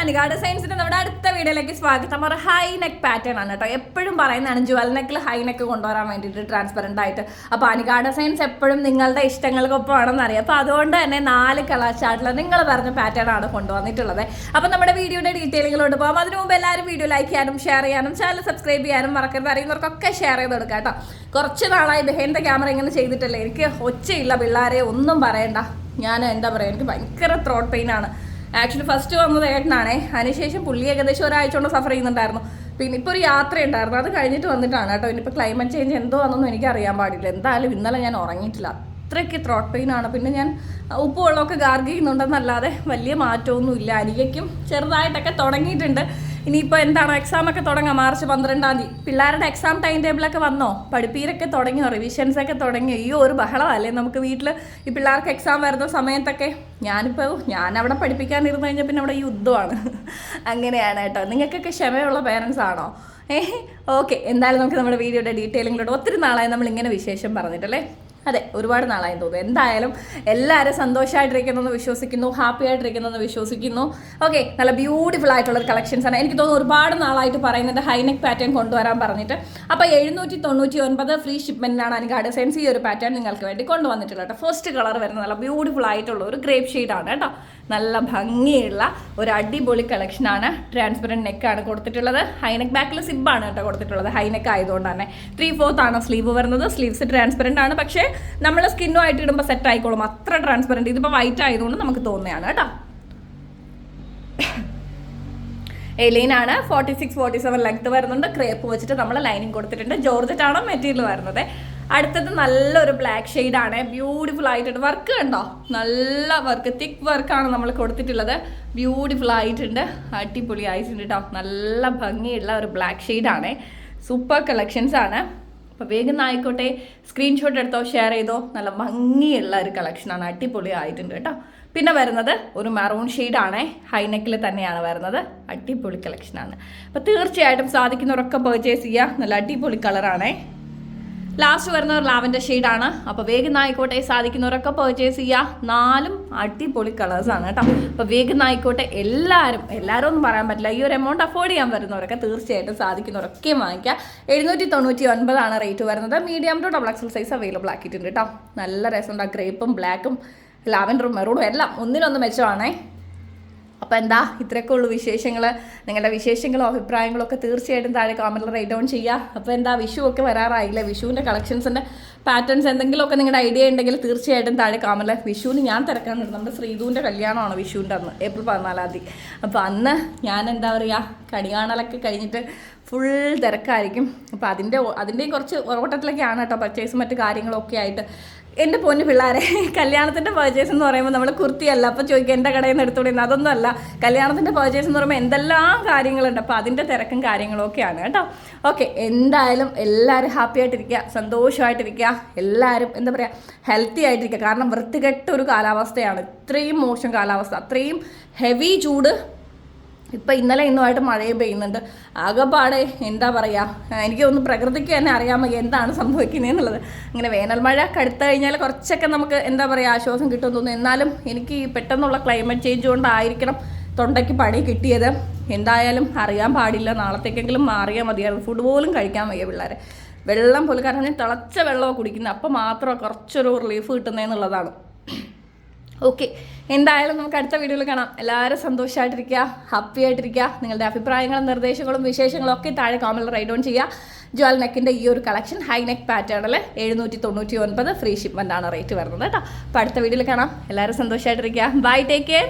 അനിക സയൻസിന്റെ നമ്മുടെ അടുത്ത വീഡിയോയിലേക്ക് സ്വാഗതം. ഒരു ഹൈ നെക്ക് പാറ്റേൺ ആണ് കേട്ടോ. എപ്പോഴും പറയുന്നതാണ് ജുവൽ നെക്കിൽ ഹൈ നെക്ക് കൊണ്ടുവരാൻ വേണ്ടിയിട്ട് ട്രാൻസ്പെറന്റ് ആയിട്ട്. അപ്പോൾ അനിക സയൻസ് എപ്പോഴും നിങ്ങളുടെ ഇഷ്ടങ്ങൾക്കൊപ്പം ഇഷ്ടങ്ങൾക്കൊപ്പമാണെന്ന് അറിയാം. അപ്പോൾ അതുകൊണ്ട് തന്നെ നാല് കളർ ചാർട്ടിൽ നിങ്ങൾ പറഞ്ഞ പാറ്റേൺ ആണ് കൊണ്ടുവന്നിട്ടുള്ളത്. അപ്പോൾ നമ്മുടെ വീഡിയോയുടെ ഡീറ്റെയിലുകളോട് പോകാം. അതിനു മുമ്പ് എല്ലാവരും വീഡിയോ ലൈക്ക് ചെയ്യാനും ഷെയർ ചെയ്യാനും ചാനൽ സബ്സ്ക്രൈബ് ചെയ്യാനും മറക്കരുത്. അറിയുന്നവർക്കൊക്കെ ഷെയർ ചെയ്ത് കൊടുക്കാം കേട്ടോ. കുറച്ച് നാളായി ബെഹേന്റെ ക്യാമറ ഇങ്ങനെ ചെയ്തിട്ടല്ലേ? എനിക്ക് ഒച്ചയില്ല പിള്ളേരെ. ഒന്നും പറയണ്ട. ഞാൻ എന്താ പറയുക എനിക്ക് ഭയങ്കര ത്രോട്ട് ആണ്. ആക്ച്വലി ഫസ്റ്റ് വന്നത് ഏട്ടനാണേ. അതിനുശേഷം പുള്ളി ഏകദേശം ഒരാഴ്ച കൊണ്ട് സഫർ ചെയ്യുന്നുണ്ടായിരുന്നു. പിന്നെ ഇപ്പോൾ ഒരു യാത്ര ഉണ്ടായിരുന്നു. അത് കഴിഞ്ഞിട്ട് വന്നിട്ടാണ് കേട്ടോ. ഇനിയിപ്പോൾ ക്ലൈമറ്റ് ചേഞ്ച് എന്തോ ആണെന്നൊന്നും എനിക്ക് അറിയാൻ പാടില്ല. എന്തായാലും ഇന്നലെ ഞാൻ ഉറങ്ങിയിട്ടില്ല. അത്രയ്ക്ക് ത്രോട്ട് പെയിൻ ആണ്. പിന്നെ ഞാൻ ഉപ്പ് വെള്ളമൊക്കെ ഗാർഗ് ചെയ്യുന്നുണ്ടെന്നല്ലാതെ വലിയ മാറ്റമൊന്നും ഇല്ല ചെറുതായിട്ടൊക്കെ തുടങ്ങിയിട്ടുണ്ട്. ഇനിയിപ്പോൾ എന്താണ് എക്സാം ഒക്കെ തുടങ്ങാം? മാർച്ച് പന്ത്രണ്ടാം തീയതി. പിള്ളേരുടെ എക്സാം ടൈം ടേബിളൊക്കെ വന്നോ? പഠിപ്പീരൊക്കെ തുടങ്ങിയോ? റിവിഷൻസ് ഒക്കെ തുടങ്ങിയോ? ഈ ഒരു ബഹളമല്ലേ നമുക്ക് വീട്ടിൽ ഈ പിള്ളേർക്ക് എക്സാം വരുന്ന സമയത്തൊക്കെ? ഞാനിപ്പോൾ ഞാൻ അവിടെ പഠിപ്പിക്കാനിരുന്നു കഴിഞ്ഞാൽ പിന്നെ അവിടെ യുദ്ധമാണ്. അങ്ങനെയാണ് കേട്ടോ. നിങ്ങൾക്കൊക്കെ ക്ഷമയുള്ള പേരൻസ് ആണോ? ഏഹ് ഓക്കെ. എന്തായാലും നമുക്ക് നമ്മുടെ വീഡിയോയുടെ ഡീറ്റെയിലിങ്ങിലൂടെ ഒത്തിരി നാളായി നമ്മൾ ഇങ്ങനെ വിശേഷം പറഞ്ഞിട്ടല്ലേ? അതെ ഒരുപാട് നാളായി തോന്നുന്നു. എന്തായാലും എല്ലാവരും സന്തോഷമായിട്ടിരിക്കുന്നു വിശ്വസിക്കുന്നു ഹാപ്പി ആയിട്ടിരിക്കുന്നു വിശ്വസിക്കുന്നു. ഓക്കെ നല്ല ബ്യൂട്ടിഫുൾ ആയിട്ടുള്ള ഒരു കളക്ഷൻസ് ആണ്. എനിക്ക് തോന്നുന്നു ഒരുപാട് നാളായിട്ട് പറയുന്നുണ്ട് ഹൈനെക്ക് പാറ്റേൺ കൊണ്ടുവരാൻ പറഞ്ഞിട്ട്. അപ്പോൾ എഴുന്നൂറ്റി തൊണ്ണൂറ്റി ഒൻപത് ഫ്രീ ഷിപ്മെന്റിലാണ് എനിക്ക് സെൻസ് ഈ ഒരു പാറ്റേൺ നിങ്ങൾക്ക് വേണ്ടി കൊണ്ടുവന്നിട്ടുള്ളത് കേട്ടോ. ഫസ്റ്റ് കളർ വരുന്ന നല്ല ബ്യൂട്ടിഫുൾ ആയിട്ടുള്ള ഒരു ഗ്രേപ്പ് ഷെയ്ഡാണ് കേട്ടോ. നല്ല ഭംഗിയുള്ള ഒരു അടിപൊളി കളക്ഷനാണ് ട്രാൻസ്പെറന്റ് നെക്കാണ് കൊടുത്തിട്ടുള്ളത്. ഹൈനെക്ക് ബാക്കിൽ സിബാണ് കേട്ടോ കൊടുത്തിട്ടുള്ളത്. ഹൈനെക്ക് ആയതുകൊണ്ട് തന്നെ. ത്രീ ഫോർത്ത് ആണ് സ്ലീവ് വരുന്നത്. സ്ലീവ്സ് ട്രാൻസ്പെറന്റ് ആണ്. പക്ഷേ നമ്മൾ സ്കിന്നുമായിട്ട് ഇടുമ്പോൾ സെറ്റ് ആയിക്കോളും. അത്ര ട്രാൻസ്പെറന്റ് ഇതിപ്പോൾ വൈറ്റ് ആയതുകൊണ്ട് നമുക്ക് തോന്നുകയാണ് കേട്ടോ. എലീനാണ് forty six forty seven length വരുന്നുണ്ട്. ക്രേപ്പ് വെച്ചിട്ട് നമ്മൾ ലൈനിങ് കൊടുത്തിട്ടുണ്ട്. ജോർജറ്റ് ആണ് മെറ്റീരിയൽ വരുന്നത്? അടുത്തത് നല്ലൊരു ബ്ലാക്ക് ഷെയ്ഡാണ് ബ്യൂട്ടിഫുൾ ആയിട്ടുണ്ട്. വർക്ക് കണ്ടോ? നല്ല വർക്ക് തിക്ക് വർക്കാണ് നമ്മൾ കൊടുത്തിട്ടുള്ളത്. ബ്യൂട്ടിഫുൾ ആയിട്ടുണ്ട്. അടിപൊളി ആയിട്ടുണ്ട് കേട്ടോ നല്ല ഭംഗിയുള്ള ഒരു ബ്ലാക്ക് ഷെയ്ഡാണ് സൂപ്പർ കളക്ഷൻസ് ആണ്. അപ്പോൾ വേഗം ആയിക്കോട്ടെ. സ്ക്രീൻഷോട്ട് എടുത്തോ ഷെയർ ചെയ്തോ. നല്ല ഭംഗിയുള്ള ഒരു കളക്ഷനാണ് അടിപൊളി ആയിട്ടുണ്ട് കേട്ടോ. പിന്നെ വരുന്നത് ഒരു മെറൂൺ ഷെയ്ഡാണേ ഹൈനെക്കിൽ തന്നെയാണ് വരുന്നത്. അടിപൊളി കളക്ഷനാണ് അപ്പോൾ തീർച്ചയായിട്ടും സാധിക്കുന്നവരൊക്കെ പർച്ചേസ് ചെയ്യുക. നല്ല അടിപൊളി കളറാണേ ലാസ്റ്റ് വരുന്ന ഒരു ലാവൻഡർ ഷെയ്ഡാണ്. അപ്പോൾ വേഗം ആയിക്കോട്ടെ സാധിക്കുന്നവരൊക്കെ പർച്ചേസ് ചെയ്യുക നാലും അടിപൊളി കളേഴ്സാണ് കേട്ടോ. അപ്പോൾ വേഗം ആയിക്കോട്ടെ എല്ലാവരും എല്ലാവരും ഒന്നും പറയാൻ പറ്റില്ല. ഈ ഒരു എമൗണ്ട് അഫോർഡ് ചെയ്യാൻ വരുന്നവരൊക്കെ തീർച്ചയായിട്ടും സാധിക്കുന്നവരൊക്കെ വാങ്ങിക്കുക എഴുന്നൂറ്റി തൊണ്ണൂറ്റി ഒൻപതാണ് റേറ്റ് വരുന്നത്. Medium to double XL size available ആക്കിയിട്ടുണ്ട് കേട്ടോ. നല്ല രസമുണ്ട്. ആ ഗ്രേപ്പും ബ്ലാക്കും ലാവൻഡറും മെറൂണും എല്ലാം ഒന്നിനൊന്ന് മെച്ചമാണേ. അപ്പോൾ എന്താ ഇത്രയൊക്കെ ഉള്ളൂ വിശേഷങ്ങൾ നിങ്ങളുടെ വിശേഷങ്ങളോ അഭിപ്രായങ്ങളോ ഒക്കെ തീർച്ചയായിട്ടും താഴെ കോമന്റിൽ റൈറ്റ് ഡൗൺ ചെയ്യുക അപ്പോൾ എന്താ വിഷു ഒക്കെ വരാറായില്ലേ? വിഷുവിന്റെ കളക്ഷൻസിന്റെ പാറ്റേൺസ് എന്തെങ്കിലുമൊക്കെ നിങ്ങളുടെ ഐഡിയ ഉണ്ടെങ്കിൽ തീർച്ചയായിട്ടും താഴെ കോമന്റിൽ വിഷുവിന് ഞാൻ തിരക്കാനുണ്ട് നമ്മുടെ ശ്രീധുവിന്റെ കല്യാണമാണ് വിഷുവിന്റെ അന്ന് ഏപ്രിൽ പതിനാലാം തീയതി. അപ്പോൾ അന്ന് ഞാൻ എന്താ പറയുക കണികാണലൊക്കെ കഴിഞ്ഞിട്ട് ഫുൾ തിരക്കായിരിക്കും. അപ്പോൾ അതിന്റെ അതിന്റെയും കുറച്ച് ഓട്ടത്തിലൊക്കെയാണ് കേട്ടോ പർച്ചേസും മറ്റു കാര്യങ്ങളൊക്കെ ആയിട്ട് എന്റെ പൊന്നു പിള്ളേരെ കല്യാണത്തിന്റെ പർച്ചേസ് എന്ന് പറയുമ്പോൾ നമ്മൾ കുർത്തിയല്ല അപ്പോൾ ചോദിക്കുക എന്റെ കടയിൽ നിന്ന് എടുത്തുകൂടി? അതൊന്നും അല്ല കല്യാണത്തിന്റെ പർച്ചേസ് എന്ന് പറയുമ്പോൾ എന്തെല്ലാം കാര്യങ്ങളുണ്ട്. അപ്പോൾ അതിന്റെ തിരക്കും കാര്യങ്ങളും ഒക്കെയാണ് കേട്ടോ. ഓക്കെ എന്തായാലും എല്ലാവരും ഹാപ്പി ആയിട്ടിരിക്കുക സന്തോഷമായിട്ടിരിക്കുക. എല്ലാവരും എന്താ പറയുക ഹെൽത്തി ആയിട്ടിരിക്കുക. കാരണം വൃത്തികെട്ട ഒരു കാലാവസ്ഥയാണ്. ഇത്രയും മോശം കാലാവസ്ഥ അത്രയും ഹെവി ചൂട് ഇപ്പം ഇന്നലെ ഇന്നുമായിട്ട് മഴയും പെയ്യുന്നുണ്ട്. ആകെപ്പാടെ എന്താ പറയുക എനിക്ക് ഒന്ന് പ്രകൃതിക്ക് തന്നെ അറിയാൻ എന്താണ് സംഭവിക്കുന്നതെന്നുള്ളത് അങ്ങനെ വേനൽ മഴ കടുത്തു കഴിഞ്ഞാൽ കുറച്ചൊക്കെ നമുക്ക് എന്താ പറയുക ആശ്വാസം കിട്ടുമെന്ന് തോന്നുന്നു. എന്നാലും എനിക്ക് പെട്ടെന്നുള്ള ക്ലൈമറ്റ് ചേഞ്ച് കൊണ്ടായിരിക്കണം തൊണ്ടയ്ക്ക് പണി കിട്ടിയത്. എന്തായാലും അറിയാൻ പാടില്ല. നാളത്തേക്കെങ്കിലും മാറിയാൽ മതിയായിരുന്നു. ഫുഡ് പോലും കഴിക്കാൻ വയ്യ പിള്ളേരെ. വെള്ളം പോലും കാരണം തിളച്ച വെള്ളമാണ് കുടിക്കുന്നത്. അപ്പോൾ മാത്രം കുറച്ചൊരു റിലീഫ് കിട്ടുന്നതെന്നുള്ളതാണ് ഓക്കെ എന്തായാലും നമുക്ക് അടുത്ത വീഡിയോയിൽ കാണാം. എല്ലാവരും സന്തോഷമായിട്ടിരിക്കുക ഹാപ്പി ആയിട്ടിരിക്കുക. നിങ്ങളുടെ അഭിപ്രായങ്ങളും നിർദ്ദേശങ്ങളും വിശേഷങ്ങളും ഒക്കെ താഴെ കോമന്റിൽ റൈറ്റ് ഓൺ ചെയ്യുക. ജ്വൽ നെക്കിന്റെ ഈ ഒരു കളക്ഷൻ ഹൈ നെക്ക് പാറ്റേണിൽ എഴുന്നൂറ്റി തൊണ്ണൂറ്റി ഒൻപത് ഫ്രീ ഷിപ്മെന്റ് ആണ് റേറ്റ് വരുന്നത് കേട്ടോ. അപ്പോൾ അടുത്ത വീഡിയോയിൽ കാണാം. എല്ലാവരും സന്തോഷമായിട്ടിരിക്കുക ബൈ ടേക്ക് കെയർ